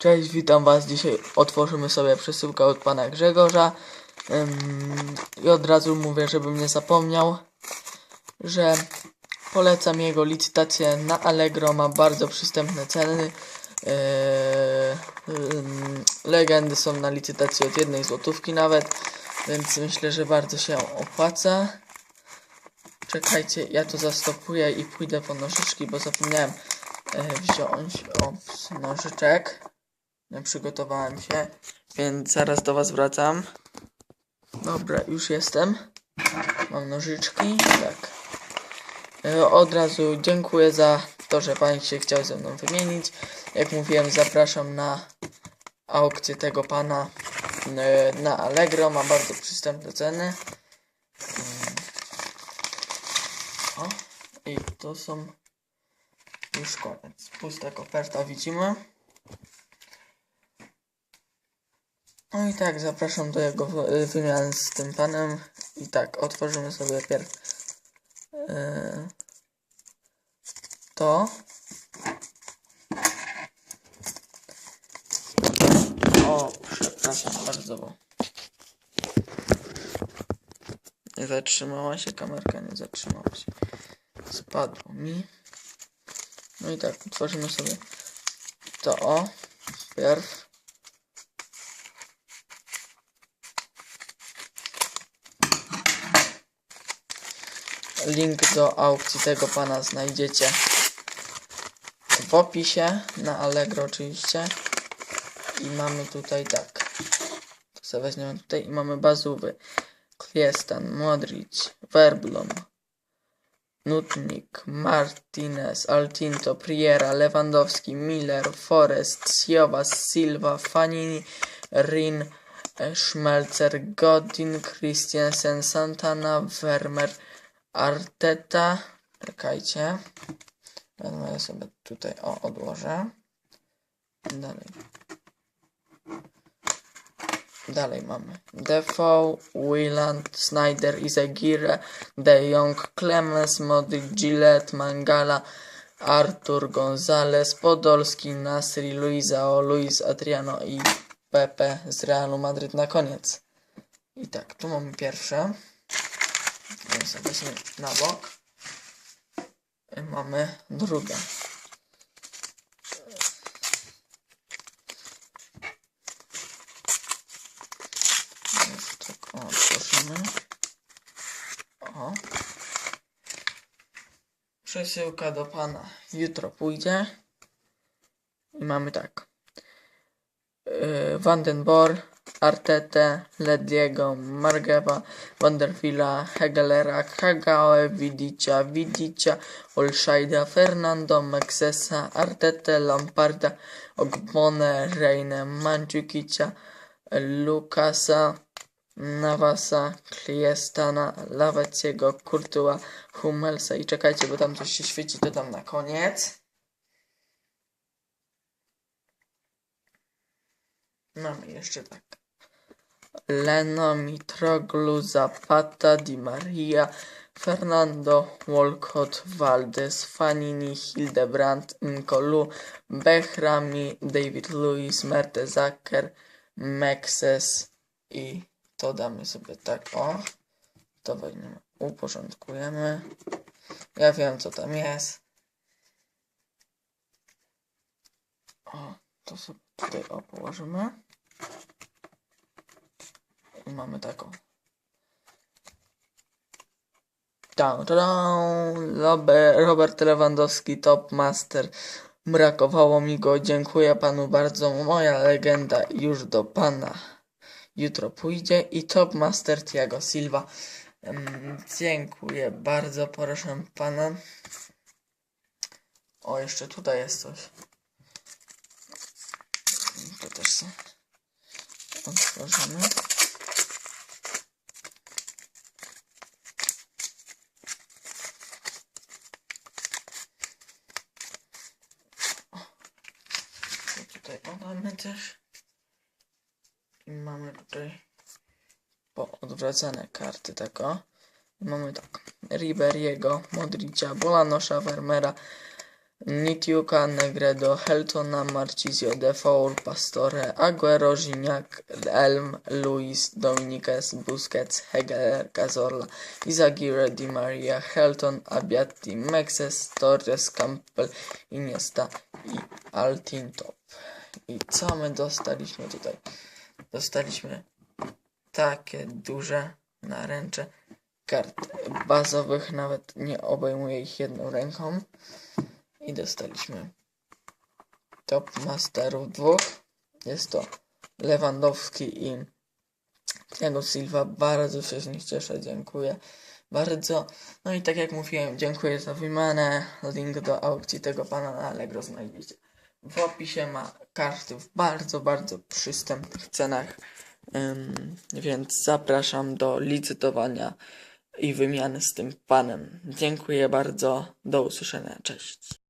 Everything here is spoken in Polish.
Cześć, witam was. Dzisiaj otworzymy sobie przesyłkę od pana Grzegorza. Ym, I od razu mówię, żebym nie zapomniał, że polecam jego licytację na Allegro. Ma bardzo przystępne ceny. Yy, legendy są na licytacji od jednej złotówki nawet, więc myślę, że bardzo się opłaca. Czekajcie, ja to zastopuję i pójdę po nożyczki, bo zapomniałem e, wziąć ops, nożyczek. Przygotowałem się, więc zaraz do was wracam. Dobra, już jestem. Mam nożyczki, tak. E, Od razu dziękuję za to, że pan się chciał ze mną wymienić. Jak mówiłem, zapraszam na aukcję tego pana e, na Allegro. Ma bardzo przystępne ceny. O, i to są już koniec. Pusta koperta widzimy. No i tak, zapraszam do jego wy- wymiany z tym panem. I tak, otworzymy sobie pierw yy, to. O, przepraszam bardzo, bo nie zatrzymała się kamerka, nie zatrzymała się. Spadło mi. No i tak, otworzymy sobie to. Pierw. Link do aukcji tego pana znajdziecie w opisie na Allegro oczywiście. I mamy tutaj tak. To sobie weźmiemy tutaj i mamy bazówy. Kliestan, Modric, Verblom, Nutnik, Martinez, Altinto, Priera, Lewandowski, Miller, Forest, Siovas, Silva, Fanini, Rin, Schmelzer, Godin, Christiansen, Santana, Vermeer, Arteta. Czekajcie. Ja sobie tutaj o odłożę. Dalej. Dalej mamy Defoe, Wieland, Snyder, Izagirre, De Jong, Clemens, Modric, Gillette, Mangala, Artur, Gonzalez, Podolski, Nasri, Luizao, Luis Adriano i Pepe z Realu Madryt na koniec. I tak, tu mamy pierwsze. Weźmie na bok. Mamy drugie. Już tak, o. O. Przesyłka do pana. Jutro pójdzie. I mamy tak. Yy, Artete, Lediego, Margewa, Vanderfila, Hegelera, Hagawe, Vidicia, Vidicia, Olszaida, Fernando, Mexesa, Artete, Lamparda, Ogbone, Reine, Mandzukicia, Lukasa, Nawasa, Kliestana, Laweciego, Kurtua, Hummelsa i czekajcie, bo tam coś się świeci, to tam na koniec. Mamy jeszcze tak. Leno, Mitroglu, Zapata, Di Maria, Fernando, Walcott, Valdes, Fanini, Hildebrand, Nkolu, Behrami, David Lewis, Mertesacker, Mexes i to damy sobie tak, o. To weźmiemy, uporządkujemy. Ja wiem, co tam jest. O, to sobie tutaj o położymy. I mamy taką. Down, down. Robert Lewandowski, top master. Brakowało mi go. Dziękuję panu bardzo. Moja legenda już do pana. Jutro pójdzie i top master Thiago Silva. Dziękuję bardzo, proszę pana. O, jeszcze tutaj jest coś. To też sobie otworzymy. To tutaj mamy też. I mamy tutaj poodwracane karty tako. I mamy tak. Riberiego, Modricia, Bolanosza, Vermeera, Nitiuka, Negredo, Heltona, Marchisio, Defour, Pastore, Aguero, Gignac, Elm, Luis, Dominiguez, Busquets, Hegeler, Cazorla, Izagirre, Di Maria, Helton, Abbiati, Mexes, Torres, Campbell, Iniesta i Altintop. I co my dostaliśmy tutaj? Dostaliśmy takie duże naręcze kart bazowych, nawet nie obejmuję ich jedną ręką. I dostaliśmy top masterów dwóch. Jest to Lewandowski i Thiago Silva. Bardzo się z nich cieszę, dziękuję bardzo. No i tak jak mówiłem, dziękuję za wymianę. Link do aukcji tego pana na Allegro znajdziecie. W opisie ma karty w bardzo, bardzo przystępnych cenach. Więc zapraszam do licytowania i wymiany z tym panem. Dziękuję bardzo. Do usłyszenia. Cześć.